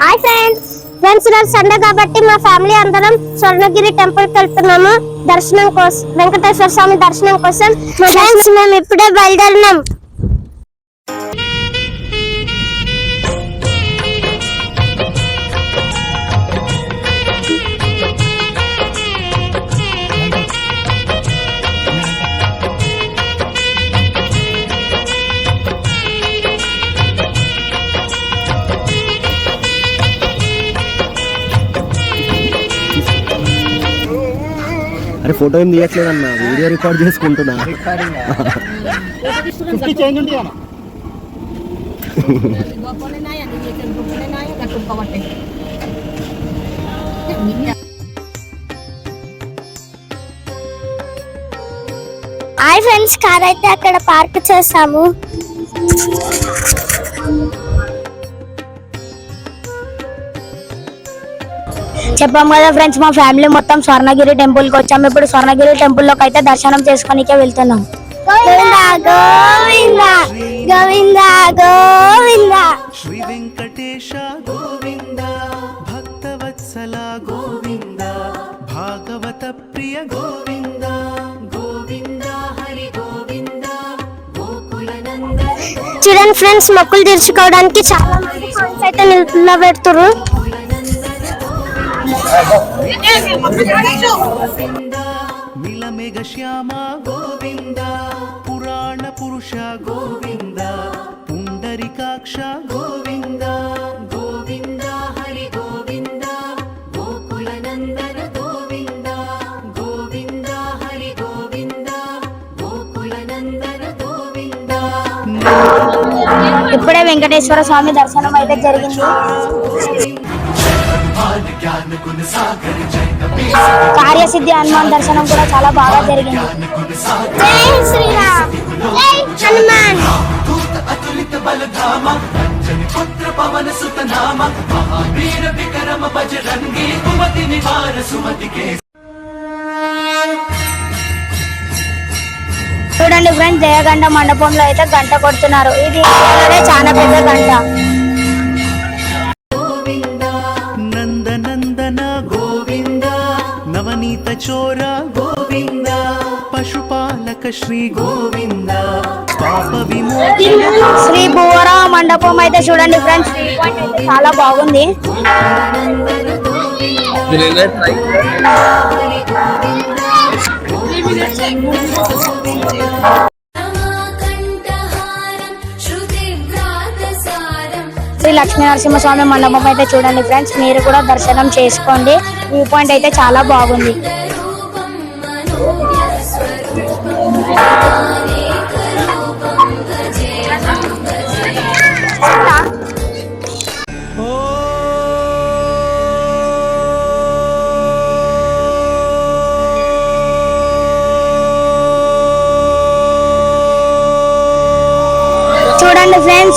Hi friends friends ఈరోజు Sunday కాబట్టి మా ఫ్యామిలీ అందరం స్వర్ణగిరి టెంపుల్కి వెళ్తున్నాము. దర్శనం కోసం వెంకటేశ్వర స్వామి దర్శనం కోసం. ఫ్రెండ్స్ మేము ఇప్పుడే బయలుదేరినాం. అరే ఫోటో ఏం తీయట్లేదన్నా వీడియో రికార్డ్ చేసుకుంటున్నా. ఫిఫ్టీ చేంజ్ ఉంది అన్న హాయ్ ఫ్రెండ్స్ కార్ అయితే అక్కడ పార్క్ చేసాము. చెప్పాం కదా ఫ్రెండ్స్ మా ఫ్యామిలీ మొత్తం స్వర్ణగిరి టెంపుల్కి వచ్చాము ఇప్పుడు స్వర్ణగిరి టెంపుల్లోకి అయితే దర్శనం చేసుకోనికే వెళ్తున్నాం. గోవింద గోవింద గోవింద గోవింద. శ్రీ వెంకటేశ గోవింద భక్తవత్సల గోవింద భాగవత ప్రియ గోవింద గోవింద హరి గోవింద గోకుల నందన చూడండి ఫ్రెండ్స్ మొక్కులు తీర్చుకోవడానికి చాలా మంది అయితే నిలబెడుతురు గోవింద శ్యామ గోవింద పురాణ పురుష గోవింద పుండరికాక్ష గోవింద గోవింద హరి గోవింద గోకుల నందన గోవింద గోవింద హరి గోవింద గోకుల నందన గోవింద. ఇప్పుడే వెంకటేశ్వర స్వామి దర్శనం అయితే జరిగింది. కార్యసిద్ధి హనుమాన్ దర్శనం కూడా చాలా బాగా జరిగింది. జై శ్రీరామ్. జై హనుమాన్. అతులిత బలధామ అంజని పుత్ర పవన సుత నామ మహావీర విక్రమ బజరంగి కుమతి నివార సుమతికే చూడండి ఫ్రెండ్స్ జయగంట మండపంలో అయితే గంట కొడుతున్నారు. ఇది చాలా పెద్ద గంట. చోర గోవింద పశుపాలక శ్రీ గోవింద పాప విమోచన శ్రీ భువరా మండపం అయితే చూడండి ఫ్రెండ్స్ చాలా బాగుంది. శ్రీ లక్ష్మీ నరసింహస్వామి మండపం అయితే చూడండి ఫ్రెండ్స్. మీరు కూడా దర్శనం చేసుకోండి. వ్యూ పాయింట్ అయితే చాలా బాగుంది.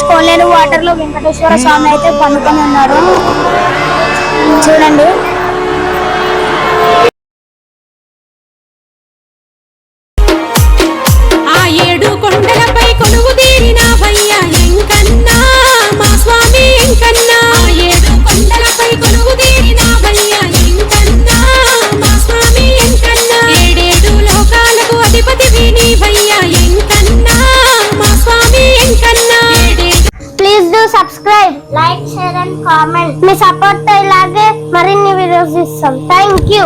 కోనేరు వాటర్లో వెంకటేశ్వర స్వామి అయితే పండుకొని ఉన్నారు. చూడండి. కామెంట్. మీ సపోర్ట్తో ఇలాగే మరిన్ని వీడియోస్ ఇస్తాం. Thank you